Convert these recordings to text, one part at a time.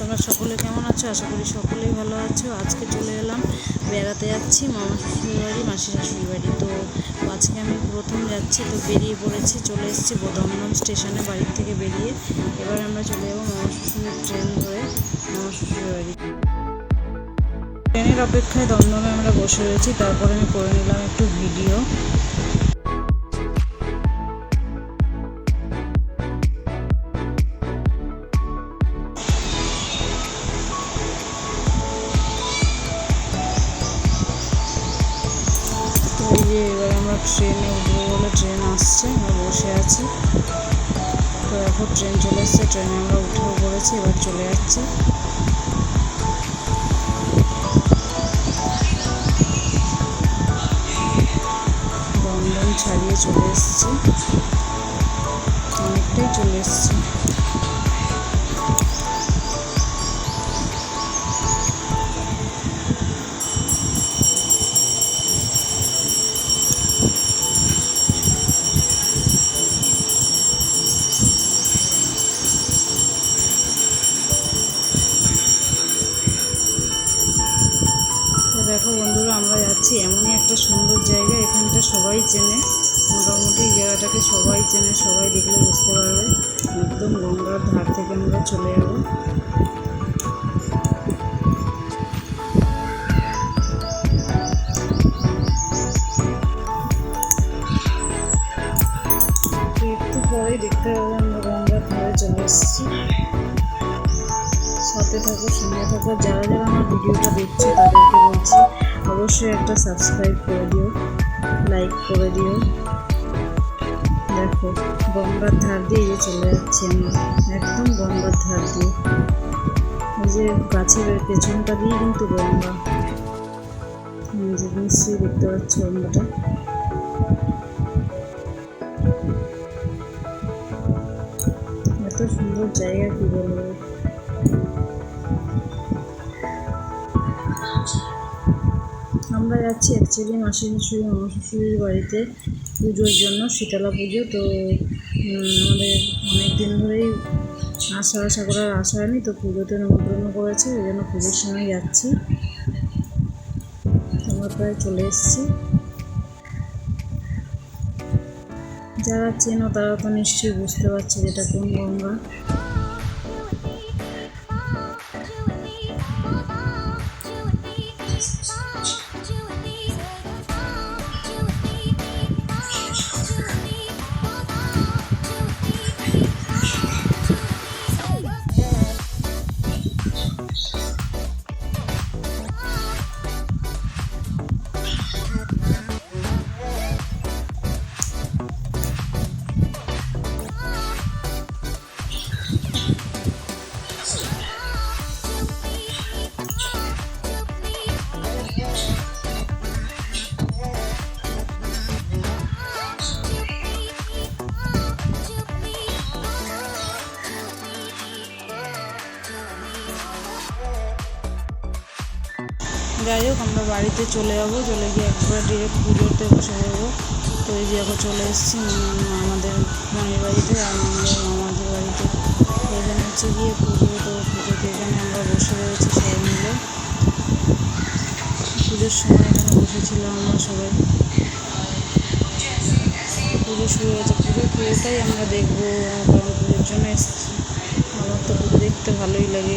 তোমরা সকলে কেমন আছো? আশা করি সকলেই ভালো আছো। আজকে চলে এলাম, বেড়াতে যাচ্ছি মামা শ্বশুর বাড়ি, মাসি শাশুড়ি বাড়ি। তো আজকে আমি প্রথম যাচ্ছি, তো বেরিয়ে পড়েছি, চলে এসেছি দমদম স্টেশনে, বাড়ির থেকে বেরিয়ে। এবার আমরা চলে যাব মামা শ্বশুরের ট্রেন ধরে মামা শ্বশুর বাড়ি। ট্রেনের অপেক্ষায় দমদমে আমরা বসে রয়েছি, তারপরে আমি করে নিলাম একটু ভিডিও। ট্রেনে উঠবো বলে ট্রেন আসছে, আমরা বসে আছি। তো এখন ট্রেন চলে এসছে, ট্রেনে আমরা উঠেও পড়েছি এবার চলে যাচ্ছি। দমদম ছাড়িয়ে চলে এসেছি। অনেকটাই চলে এসেছি। এই সবাই চেনে, সবাই দেখলে বুঝতে পারবে। একদম গঙ্গার ধার থেকে আমরা চলে যাব। পরেই দেখতে পাবো আমরা গঙ্গার ধারে চলে এসেছি। সাথে থাকো, সঙ্গে থাকো। যারা যারা আমার ভিডিওটা দেখছে, তাদেরকে বলছি, অবশ্যই একটা সাবস্ক্রাইব করে দিও লাইক করে দিও। দেখো, গঙ্গার ধার দিয়ে চলে যাচ্ছি আমরা একদম গঙ্গার ধার দিয়ে। এই যে গাছের পেছনটা দিয়ে কিন্তু গঙ্গা। যে নিশ্চয়ই দেখতে পাচ্ছ গঙ্গাটা। এত সুন্দর জায়গা কি বলব? আমরা যাচ্ছি অ্যাকচুয়ালি মাসি শাশুড়ি মামা বাড়িতে। পুজোর জন্য শীতলা পুজো, তো আমাদের অনেক দিন ধরেই আশা আশা করার আশা হয়নি, তো পুজোতে নিমন্ত্রণ করেছে, ওই জন্য পুজোর সময় যাচ্ছি। আমরা প্রায় চলে এসেছি। যারা চেনো তারা তো নিশ্চয়ই বুঝতে পারছে যেটা কোন গঙ্গা। বাড়িতে চলে যাব, চলে গিয়ে একবার ডিরেক্ট পুজোতে বসে যাব তো এই যে এখন চলে এসেছি, আমাদের মনির বাড়িতে আর আমাদের মামাদের বাড়িতে। এখানে হচ্ছে গিয়ে পুজো তো পুজোতে এখানে আমরা বসে রয়েছি সবাই মিলে। পুজোর সময় এখানে বসেছিলাম আমরা সবাই। পুজো শুরু হয়েছে পুজো পুরোটাই আমরা দেখব কারণ পুজোর জন্য এসেছি। আমার তো পুজো দেখতে ভালোই লাগে।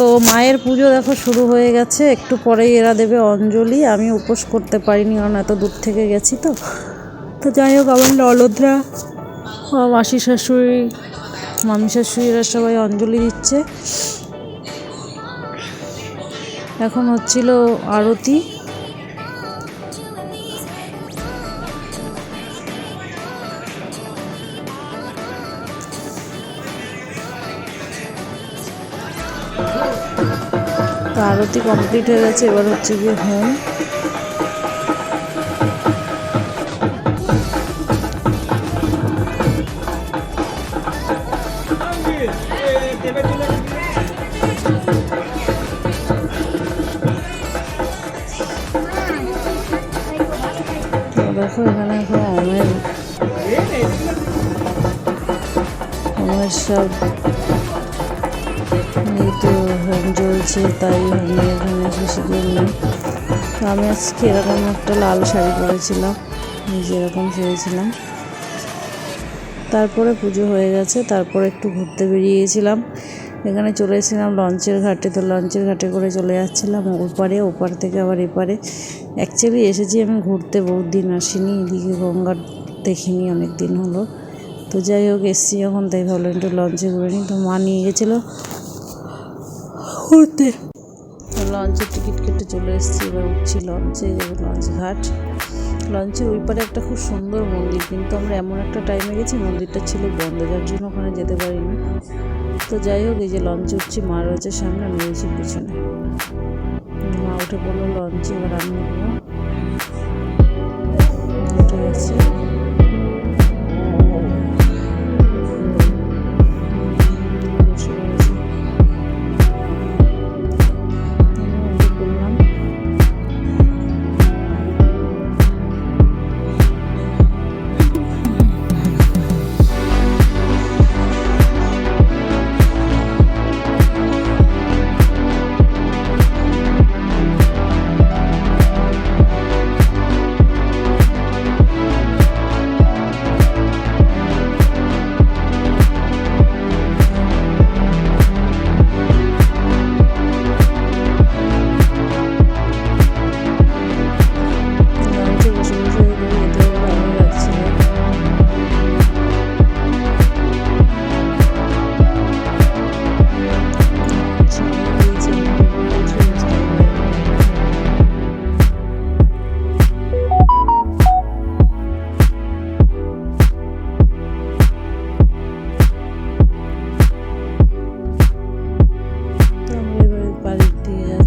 তো মায়ের পুজো দেখো শুরু হয়ে গেছে। একটু পরেই এরা দেবে অঞ্জলি। আমি উপোস করতে পারিনি, কারণ এত দূর থেকে গেছি তো। তো যাই হোক, আমার নলদরা মাসি শাশুড়ি, মামি শাশুড়ি, এরা সবাই অঞ্জলি দিচ্ছে। এখন হচ্ছিল আরতি। আরতি কমপ্লিট হয়ে গেছে এবার হচ্ছে গিয়ে হোম দেখো এখানে এখন আমের আমের সব তো চলছে তাই এখানে দূর নেই তো আমি আজকে এরকম একটা লাল শাড়ি পরেছিলাম যেরকম এরকম তারপরে পুজো হয়ে গেছে, তারপরে একটু ঘুরতে বেরিয়েছিলাম। এখানে চলে এসেছিলাম লঞ্চের ঘাটে, তো লঞ্চের ঘাটে করে চলে যাচ্ছিলাম ওপারে, ওপার থেকে আবার এপারে। অ্যাকচুয়ালি এসেছি আমি ঘুরতে, বহুত দিন আসিনি, এদিকে গঙ্গার দেখিনি, অনেক দিন হলো। তো যাই হোক, এসছি যখন, তাই ভাবলাম একটু লঞ্চে ঘুরে নিই। তো মা নিয়ে গেছিল ঘুরতে লঞ্চের টিকিট কেটে চলে এসেছি, এবার উঠছি লঞ্চে লঞ্চ ঘাট। লঞ্চের ওই পারে একটা খুব সুন্দর মন্দির, কিন্তু আমরা এমন একটা টাইমে গেছি, মন্দিরটা ছিল বন্ধ, যার জন্য ওখানে যেতে পারিনি। তো যাই হোক, এই যে লঞ্চে উঠছি, মা রয়েছে সামনে, আমি রয়েছি পিছনে। মা উঠে পড়ল লঞ্চে, এবার আমি উঠে গেছি।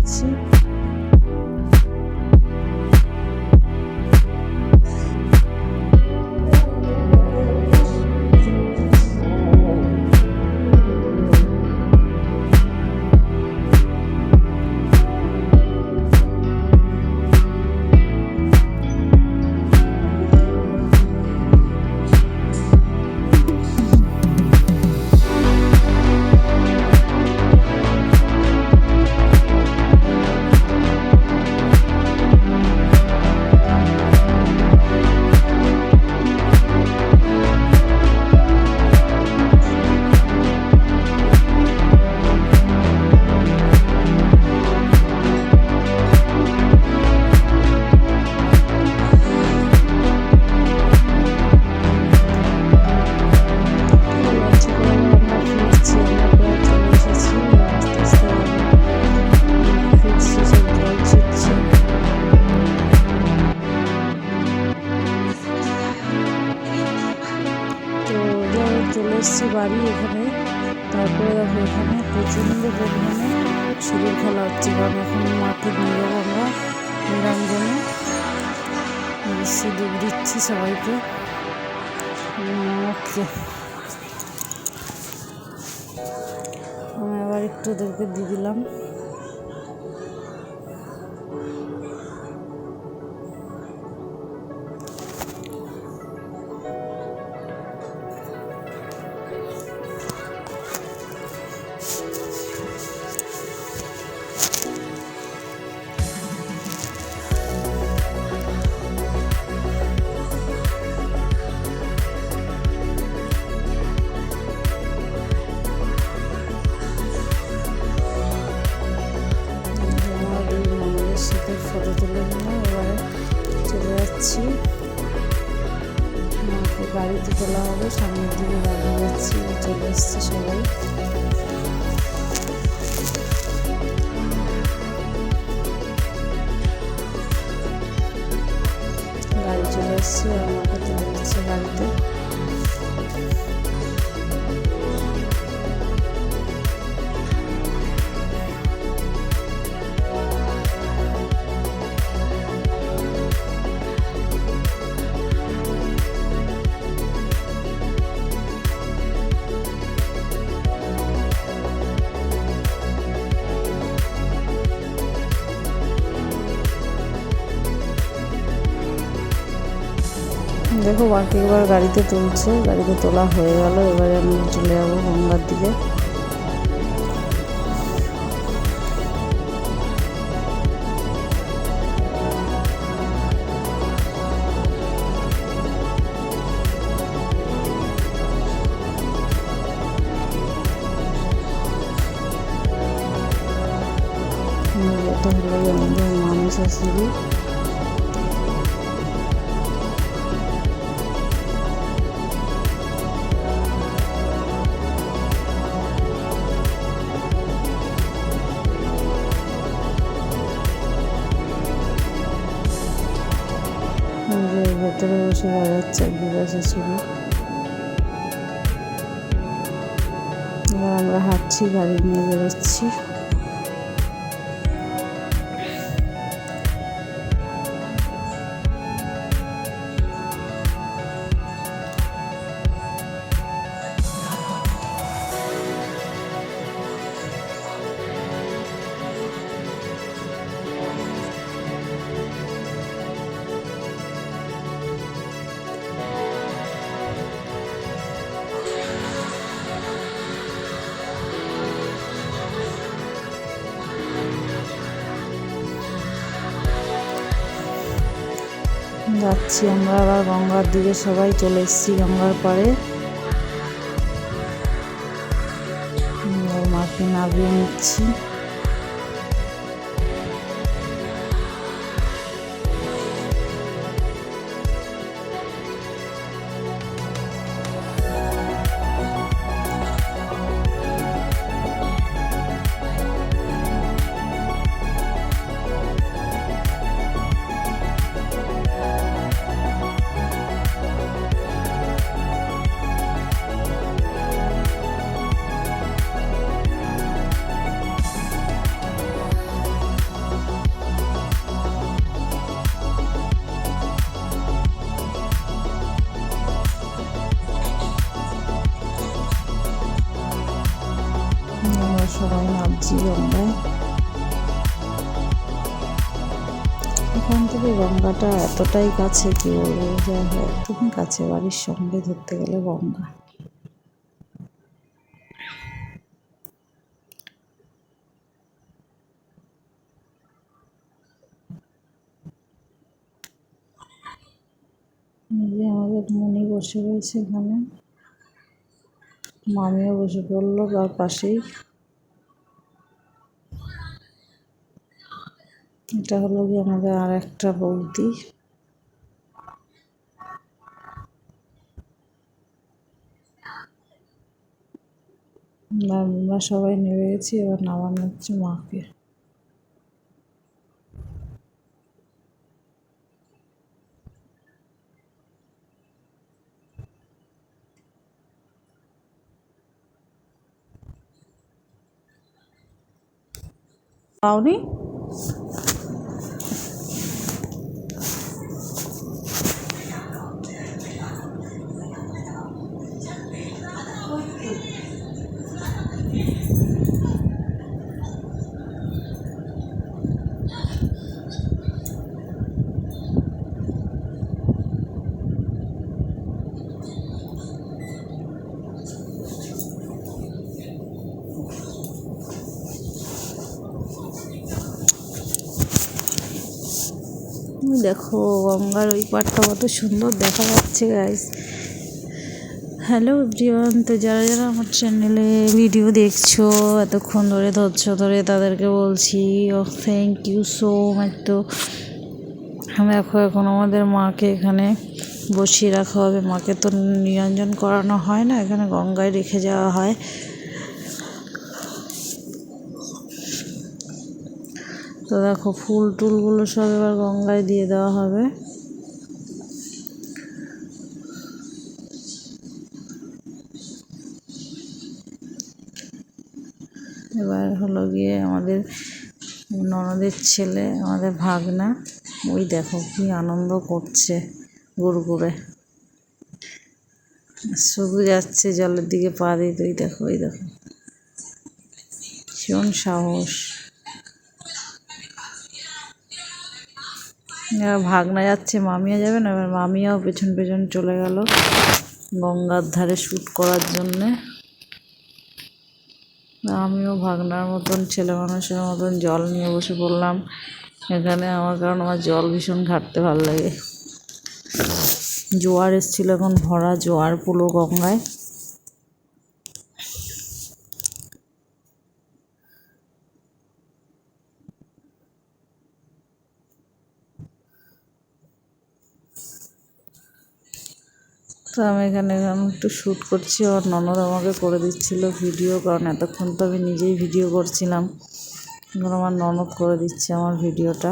দিকে সিঁদুর দিচ্ছি সবাইকে ওকে আমি আবার একটু ওদেরকে দিয়ে দিলাম যাচ্ছি। মাকে গাড়িতে তোলা হবে সামনের দিকে গাড়ি যাচ্ছি চলে এসছে সবাই। দেখো বাকি এবার গাড়িতে তুলছে, গাড়িতে তোলা হয়ে গেল। এবারে আমি চলে যাব গঙ্গার দিকে। ভেতরে বসে বিবাহ শাশুড়ি এবার আমরা হাঁটছি গাড়ি নিয়ে বেরোচ্ছি। যাচ্ছি আমরা আবার গঙ্গার দিকে সবাই চলে এসেছি গঙ্গার পরে মাকে নাবিয়ে নিচ্ছি। গঙ্গাটা এতটাই কাছে কি বলব? যাই হোক কাছে। বাড়ির সঙ্গে ধরতে গেলে গঙ্গা যে আমাদের মনি বসে রয়েছে এখানে। মামিও বসে পড়ল তার পাশেই। এটা হলো গিয়ে আমাদের আর একটা বৌদি। আমরা সবাই নেমে গেছি, এবার নামানো হচ্ছে মাকে। পাওনি দেখো, গঙ্গার ওই পাড়টা কত সুন্দর দেখা যাচ্ছে গাইস হ্যালো এভরিওয়ান তো যারা যারা আমার চ্যানেলে ভিডিও দেখছ, এতক্ষণ ধরে, ধরছো ধরে, তাদেরকে বলছি ও থ্যাংক ইউ সো মাচ তো দেখো, এখন আমাদের মাকে এখানে বসিয়ে রাখা হবে। মাকে তো নিরঞ্জন করানো হয় না, এখানে গঙ্গায় রেখে যাওয়া হয়। তো দেখো ফুল টুলগুলো সব এবার গঙ্গায় দিয়ে দেওয়া হবে। এবার হলো গিয়ে আমাদের ননদের ছেলে, আমাদের ভাগনা, ওই দেখো কি আনন্দ করছে গুড়গুড়ে। শুধু যাচ্ছে জলের দিকে পা দিতে, ওই দেখো ওই দেখো। ভীষণ সাহস। ভাগনা যাচ্ছে মামিয়া যাবে না, এবার মামিয়াও পেছন পেছন চলে গেল গঙ্গার ধারে শ্যুট করার জন্যে। আমিও ভাগনার মতন, ছেলে মানুষের মতন জল নিয়ে বসে পড়লাম এখানে আমার, কারণ আমার জল ভীষণ ঘাটতে ভালো লাগে জোয়ার এসেছিল এখন, ভরা জোয়ার পুরো গঙ্গায়। তো আমি এখানে একটু শ্যুট করছি আর ননদ আমাকে করে দিচ্ছিল ভিডিও কারণ এতক্ষণ তো আমি নিজেই ভিডিও করছিলাম। এখন আমার ননদ করে দিচ্ছে আমার ভিডিওটা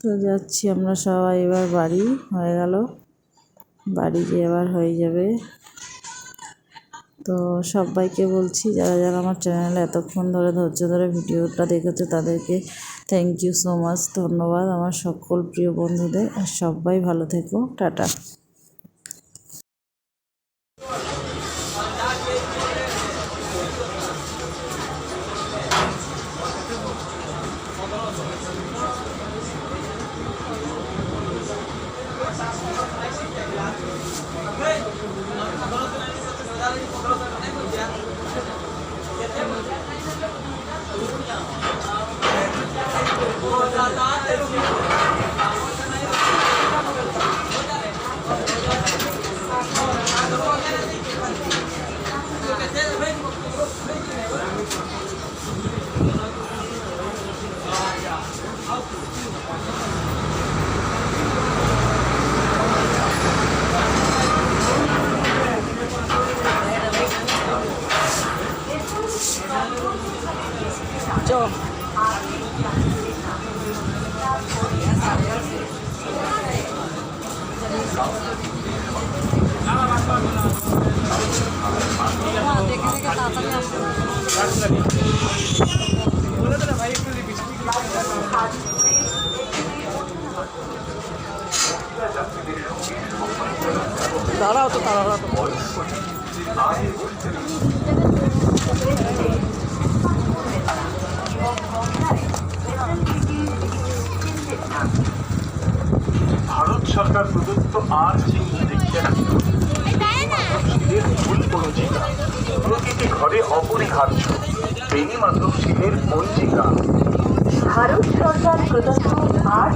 তো যাচ্ছি আমরা সবাই, এবার বাড়ি হয়ে গেল। বাড়ি গিয়ে এবার হয়ে যাবে। তো সবাইকে বলছি, যারা যারা আমার চ্যানেলে এতক্ষণ ধরে ধৈর্য ধরে ভিডিওটা দেখেছে, তাদেরকে থ্যাংক ইউ সো মাচ ধন্যবাদ আমার সকল প্রিয় বন্ধুদের। আর সবাই ভালো থেকো, টাটা। Joe. দাঁড়াও তো দাঁড়াও ভারত সরকার প্রদত্ত দীক্ষা শিলের মূল পঞ্জিকা প্রতিটি ঘরে অপরিহার্য বেনি মাধব শিলের পঞ্জিকা ভারত সরকার প্রদত্ত আট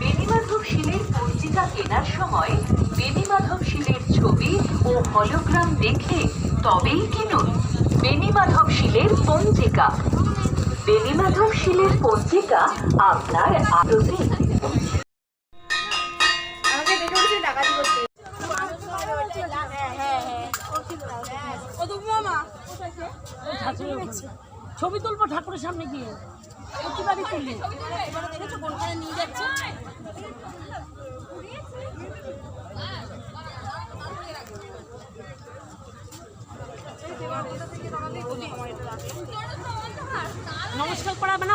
বেণীমাধব শিলের পঞ্জিকা কেনার সময় বেণীমাধব শিলের ছবি ও হলোগ্রাম দেখে তবেই কিনুন। বেণীমাধব শিলের পঞ্জিকা। বেণীমাধব শিলের পঞ্জিকা আপনার আরতি আমাকে ডেকে বলছে ডাকাতি করতে ও তো মামা ছবি তুলবো ঠাকুরের সামনে গিয়ে প্রতিবারই তুলবো দেখেছ কোনখানে নিয়ে যাচ্ছে নমস্কার করাবে না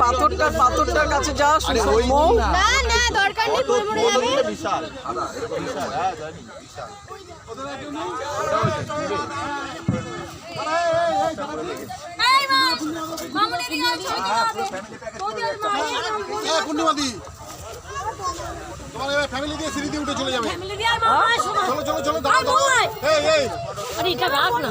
পাথরটার পাথরটার কাছে যা না না দরকার নেই পড়ে যাবে এই মামুনি দিকে ছবি তুলতে হবে। বৌদি আর মা পূর্ণিমাদি তোমার এবার ফ্যামিলি দিয়ে সিঁড়ি দিয়ে উঠে চলে যাবে। ফ্যামিলি দিয়ে আর মামা চলো চলো চলো দাঁড়াও এই এই। আরে এটা রাখ না।